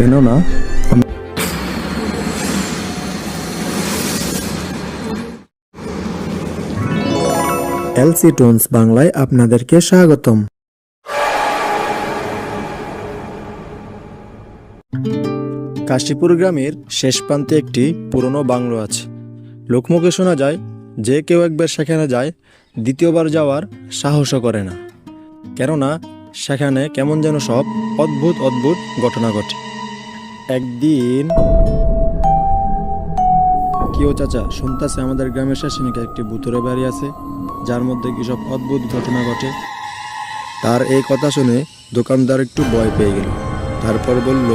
কেননা LC tones বাংলায় আপনাদেরকে স্বাগতম। কাশীপুর গ্রামের শেষ প্রান্তে একটি পুরনো বাংলো আছে। লোকমুখে শোনা যায়, যে কেউ একবার সেখানে যায়, দ্বিতীয়বার যাওয়ার সাহসও করে না। কেননা, সেখানে কেমন যেন সব অদ্ভুত অদ্ভুত ঘটনা ঘটে। একদিন কেউ চাচা শুনতেছে আমাদের গ্রামের শেষে নাকি একটি ভুতুরে বাড়ি আছে যার মধ্যে কি সব অদ্ভুত ঘটনা ঘটে? তার এই কথা শুনে দোকানদার একটু ভয় পেয়ে গেল। তারপর বলল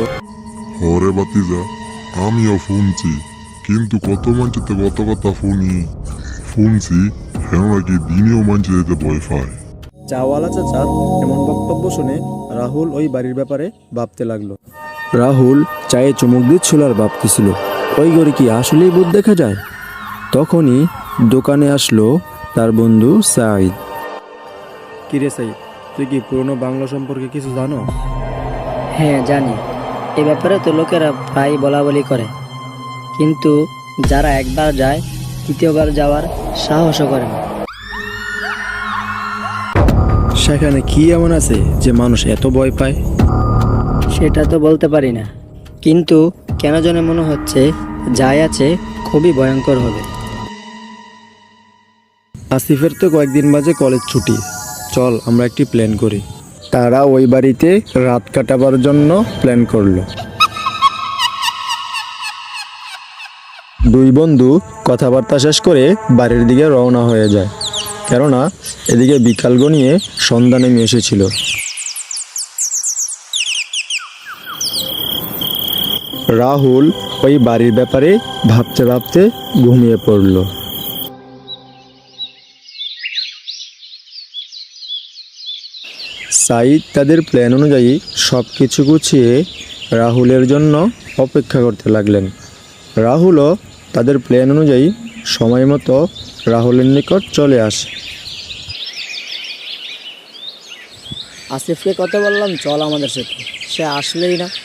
হরে বাতিজা আমিও শুনছি কিন্তু কত মানচিতে কত কথা শুনি। শুনছি হেন নাকি দিনেও মানচে যেতে ভয় পায়। চাওয়ালা চাচার এমন বক্তব্য শুনে রাহুল ওই বাড়ির ব্যাপারে ভাবতে লাগল। রাহুল চায়ে চুমুক দিচ্ছিল আর ভাবতেছিল ওই ঘরে কি আসলেই ভূত দেখা যায়? তখনই দোকানে আসলো তার বন্ধু সাইদ কিরে সাইদ তুই কি পুরনো বাংলা সম্পর্কে কিছু জানো? হ্যাঁ জানি। এ ব্যাপারে তো লোকেরা প্রায় বলা বলি করে। কিন্তু যারা একবার যায় তৃতীয়বার যাওয়ার সাহসও করে না। সেখানে কি এমন আছে যে মানুষ এত ভয় পায়? সেটা তো বলতে পারি না। কিন্তু কেন যেন মনে হচ্ছে, যাই আছে, খুবই ভয়ঙ্কর হবে। আসিফের তো কয়েকদিন বাজে কলেজ ছুটি। চল, আমরা একটি প্ল্যান করি। তারা ওই বাড়িতে রাত কাটাবার জন্য প্ল্যান করল। দুই বন্ধু কথাবার্তা শেষ করে বাড়ির দিকে রওনা হয়ে যায়। কেননা, এদিকে বিকাল গনিয়ে সন্ধ্যা নেমে এসেছিল। রাহুল ওই বাড়ির ব্যাপারে ভাবতে ভাবতে ঘুমিয়ে পড়ল। সাইদ তাদের প্ল্যান অনুযায়ী সব কিছু গুছিয়ে রাহুলের জন্য অপেক্ষা করতে লাগলেন। রাহুলও তাদের প্ল্যান অনুযায়ী সময় মতো রাহুলের নিকট চলে আসে। আসিফকে কথা বললাম, চল আমাদের সাথে। সে আসলেই না।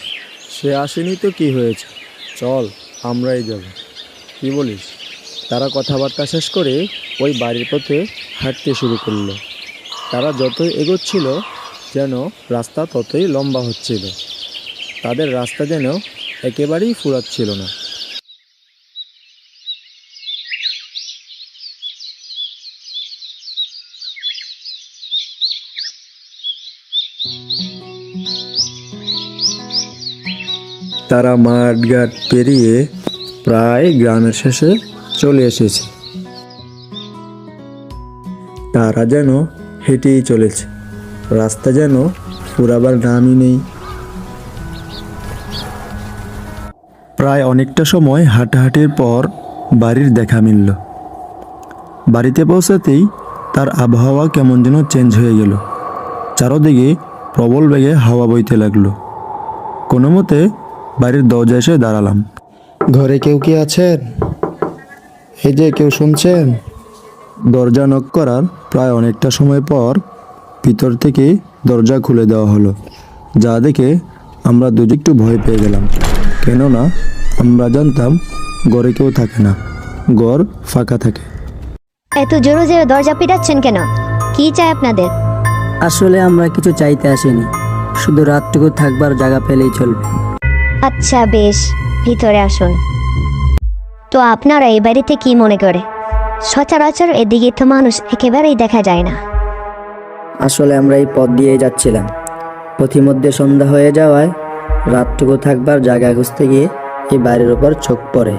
সে আসেনি তো কি হয়েছে? চল, আমরাই যাব। কি বলিস? তারা কথাবার্তা শেষ করে ওই বাড়ির পথে হাঁটতে শুরু করল। তারা যতই এগোচ্ছিল, যেন রাস্তা ততই লম্বা হচ্ছিল। তাদের রাস্তা যেন একেবারেই ফুরাচ্ছিল না। তারা মাঠঘাট পেরিয়ে প্রায় গ্রামের শেষে চলে এসেছে। তারা যেন হেঁটেই চলেছে। রাস্তা যেন ফুরাবার নামই নেই। প্রায় অনেকটা সময় হাঁটাহাঁটির পর বাড়ির দেখা মিলল। বাড়িতে পৌঁছাতেই তার আবহাওয়া কেমন যেন চেঞ্জ হয়ে গেল। চারদিকে প্রবল বেগে হাওয়া বইতে লাগল। কোনো মতে বাড়ির দরজা এসে দাঁড়ালাম। ঘরে কেউ কি আছেন? এই যে কেউ শুনছেন? দরজা নক করার প্রায় অনেকটা সময় পর ভিতর থেকে দরজা খুলে দেওয়া হলো। যা দেখে আমরা দুজন একটু ভয় পেয়ে গেলাম। কেননা আমরা জানতাম ঘরে কেউ থাকে না। ঘর ফাঁকা থাকে। এত জোরে জোরে দরজা পিটাচ্ছেন কেন? কি চাই আপনাদের? আসলে আমরা কিছু চাইতে আসিনি। শুধু রাতটুকু থাকবার জায়গা পেলেই চলবে। আচ্ছা বেশ। ভিতরে আসুন। তো আপনারা এই বাড়িতে কি মনে করে? সচরাচর এদিকে তো মানুষ একেবারেই দেখা যায় না। আসলে আমরা এই পথ দিয়ে যাচ্ছিলাম। পথিমধ্যে সন্ধ্যা হয়ে যাওয়ায় রাতটুকু থাকবার জায়গা খুঁজতে গিয়ে এই বাড়ির ওপর চোখ পড়ে।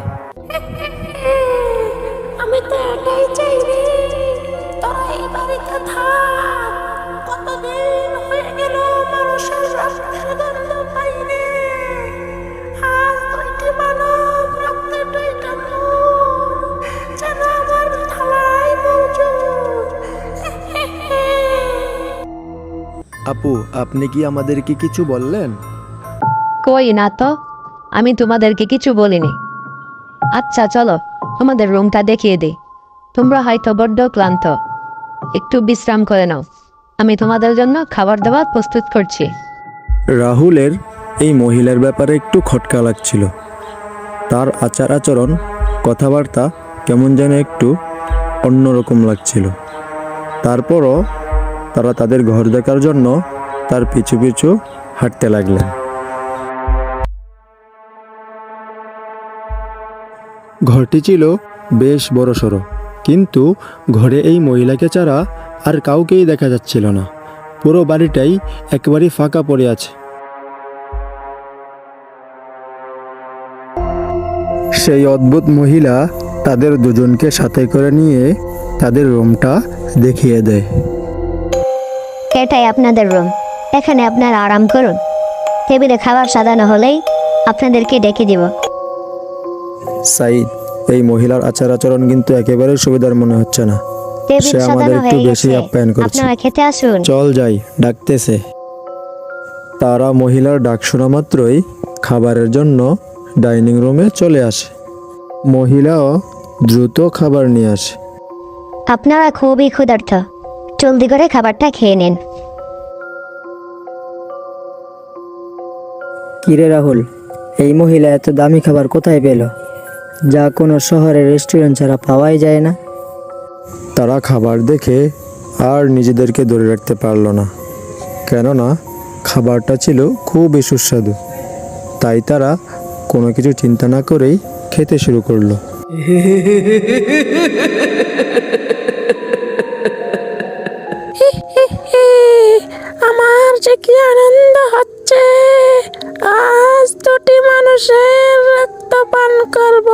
আপু আপনি কি আমাদেরকে কিছু বললেন? কই না তো আমি তোমাদেরকে কিছু বলিনি। আচ্ছা চলো তোমাদের রুমটা দেখিয়ে দিই। তোমরা হয়তো বড্ড ক্লান্ত। একটু বিশ্রাম করে নাও। আমি তোমাদের জন্য খাবার দাবার প্রস্তুত করছি। রাহুলের এই মহিলার ব্যাপারে একটু খটকা লাগছিল। তার আচার আচরণ কথাবার্তা কেমন যেন একটু অন্যরকম লাগছিল। তারপরও তারা তাদের ঘর দেখার জন্য তার পিছু পিছু হাঁটতে লাগলেন। ঘরটি ছিল বেশ বড়সড়, কিন্তু ঘরে এই মহিলাকে ছাড়া আর কাউকেই দেখা যাচ্ছিল না। পুরো বাড়িটাই একেবারেই ফাঁকা পড়ে আছে। সেই অদ্ভুত মহিলা তাদের দুজনকে সাথে করে নিয়ে তাদের রুমটা দেখিয়ে দেয়। এটাই আপনাদের রুম। এখানে আপনারা আরাম করুন। টেবিলে খাবার সাজানো হলেই আপনাদেরকে ডেকে দিব। সাইদ এই মহিলার আচার আচরণ কিন্তু একেবারে সুবিধার মনে হচ্ছে না। সে আমাদের একটু বেশি আপ্যায়ন করছে। আপনারা খেতে আসুন। চল যাই ডাকতেছে। তারা মহিলার ডাক শোনা মাত্রই খাবারের জন্য ডাইনিং রুমে চলে আসে। মহিলাও দ্রুত খাবার নিয়ে আসে। আপনারা খুবই ক্ষুধার্ত। জলদি করে খাবারটা খেয়ে নিন। কিরে রাহুল এই মহিলা এত দামি খাবার কোথায় পেল? যা কোনো শহরের রেস্টুরেন্ট ছাড়া পাওয়াই যায় না। তারা খাবার দেখে আর নিজেদেরকে ধরে রাখতে পারল না। কেননা খাবারটা ছিল খুবই সুস্বাদু। তাই তারা কোনো কিছু চিন্তা না করেই খেতে শুরু করল। যে কি আনন্দ হচ্ছে? আজ দুটি মানুষের রক্ত পান করব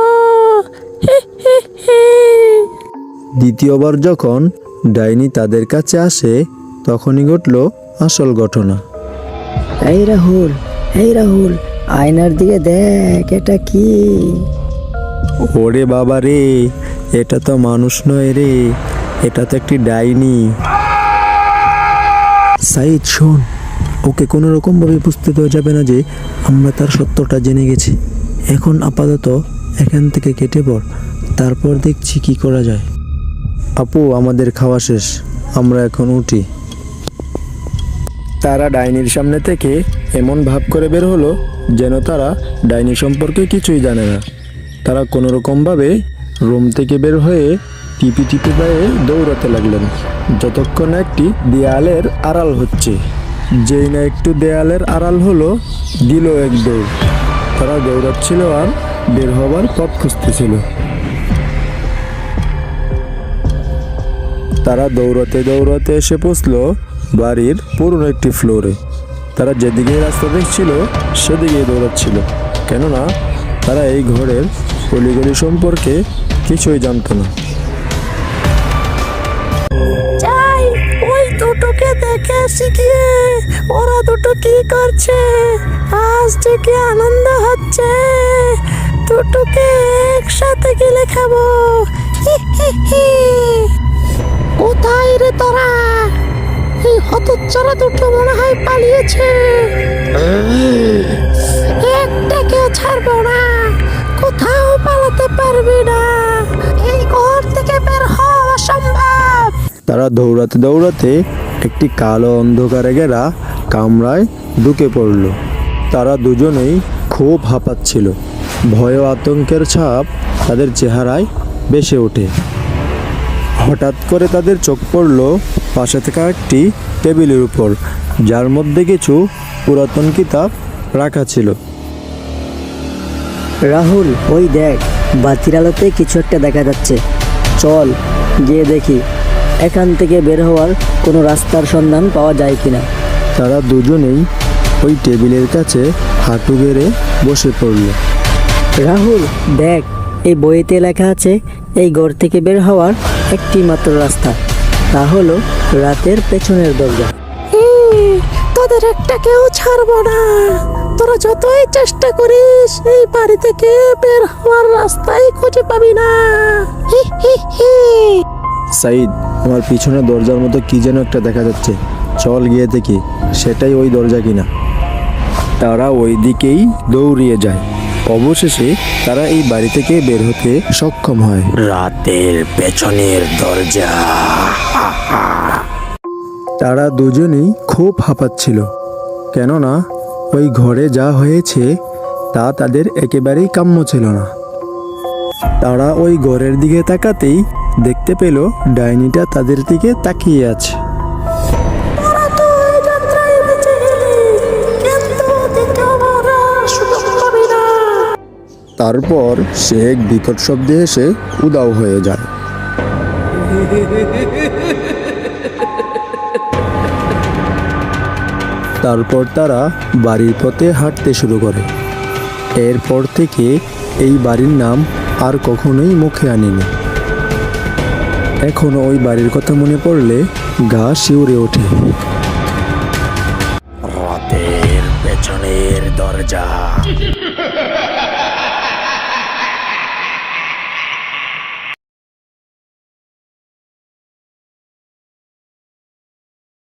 দ্বিতীয়বার যখন ডাইনি তাদের কাছে আসে তখনই ঘটল আসল ঘটনা। এই রাহুল এই রাহুল আয়নার দিকে দেখ এটা কি? ওরে বাবা রে এটা তো মানুষ নয় রে এটা তো একটি ডাইনি। সাইদ শোন। ওকে কোনো রকমভাবে বুঝতে দেওয়া যাবে না যে আমরা তার সত্যটা জেনে গেছি। এখন আপাতত এখান থেকে কেটে পড়, তারপর দেখছি কি করা যায়। আপু, আমাদের খাওয়া শেষ। আমরা এখন উঠি। তারা ডাইনির সামনে থেকে এমন ভাব করে বের হলো যেন তারা ডাইনি সম্পর্কে কিছুই জানে না। তারা কোনো রকমভাবে রুম থেকে বের হয়ে টিপি টিপি পায়ে দৌড়াতে লাগলেন, যতক্ষণ একটি দেয়ালের আড়াল হচ্ছে। যেই না একটু দেয়ালের আড়াল হলো, দিল এক দৌড়। তারা দৌড়াচ্ছিল আর বের হবার পথ খুঁজতেছিল। তারা দৌড়াতে দৌড়াতে এসে পৌঁছলো বাড়ির পুরনো একটি ফ্লোরে। তারা যেদিকে রাস্তা দেখছিল, সেদিকেই দৌড়াচ্ছিল। কেননা, তারা এই ঘরের অলিগলি সম্পর্কে কিছুই জানতো না। দুটো কি করছে? আজ যে কি আনন্দ হচ্ছে? দুটোকে একসাথে গেলে খাব। কোথায় রে তোরা? এই হতচ্ছাড়া দুটো মনে হয় পালিয়েছে। একটাকেও ছাড়বো না। কোথাও পালাতে পারবি না। এই ঘর থেকে বের হওয়া অসম্ভব। তারা দৌড়াতে দৌড়াতে একটি কালো অন্ধকারে গেরা কামরায় ঢুকে পড়ল। তারা দুজনেই খুব হাঁপাচ্ছিল। ভয় আতঙ্কের ছাপ তাদের চেহারায় বেসে ওঠে। হঠাৎ করে তাদের চোখ পড়ল পাশে থাকা একটি টেবিলের উপর, যার মধ্যে কিছু পুরাতন কিতাব রাখা ছিল। রাহুল, ওই দেখ, বাতির আলোতে কিছু একটা দেখা যাচ্ছে। চল, গিয়ে দেখি। এখান থেকে বের হওয়ার কোনো রাস্তার সন্ধান পাওয়া যায় কিনা। তারা দুজনেই ওই টেবিলের কাছে হাঁটু গেড়ে বসে পড়ল। রাহুল দেখ এই বইতে লেখা আছে এই ঘর থেকে বের হওয়ার একটি মাত্র রাস্তা। তা হলো রাতের পেছনের দরজা। তোদের একটা কেউ ছাড়বো না। তোরা যতই চেষ্টা করিস এই বাড়ি থেকে বের হওয়ার রাস্তাই খুঁজে পাবি না। হি হি হি। সাইদ আমার পিছনে দরজার মতো কি যেন একটা দেখা যাচ্ছে। চল গিয়ে দেখি সেটাই ওই দরজা কিনা। তারা ওই দিকেই দৌড়িয়ে যায়। অবশেষে তারা এই বাড়ি থেকে বের হতে সক্ষম হয়। রাতের পেছনের দরজা। তারা দুজনেই খুব হাঁপাচ্ছিল। কেননা ওই ঘরে যা হয়েছে তা তাদের একেবারেই কাম্য ছিল না। তারা ওই ঘরের দিকে তাকাতেই দেখতে পেল ডাইনিটা তাদের দিকে তাকিয়ে আছে। তারপর সে এক বিকট শব্দে এসে উদাও হয়ে যায়। তারপর তারা বাড়ির পথে হাঁটতে শুরু করে। এরপর থেকে এই বাড়ির নাম আর কখনোই মুখে আনিনি। এখন ওই বাড়ির কথা মনে পড়লে গা শিউরে ওঠে। রাতের পেছনের দরজা।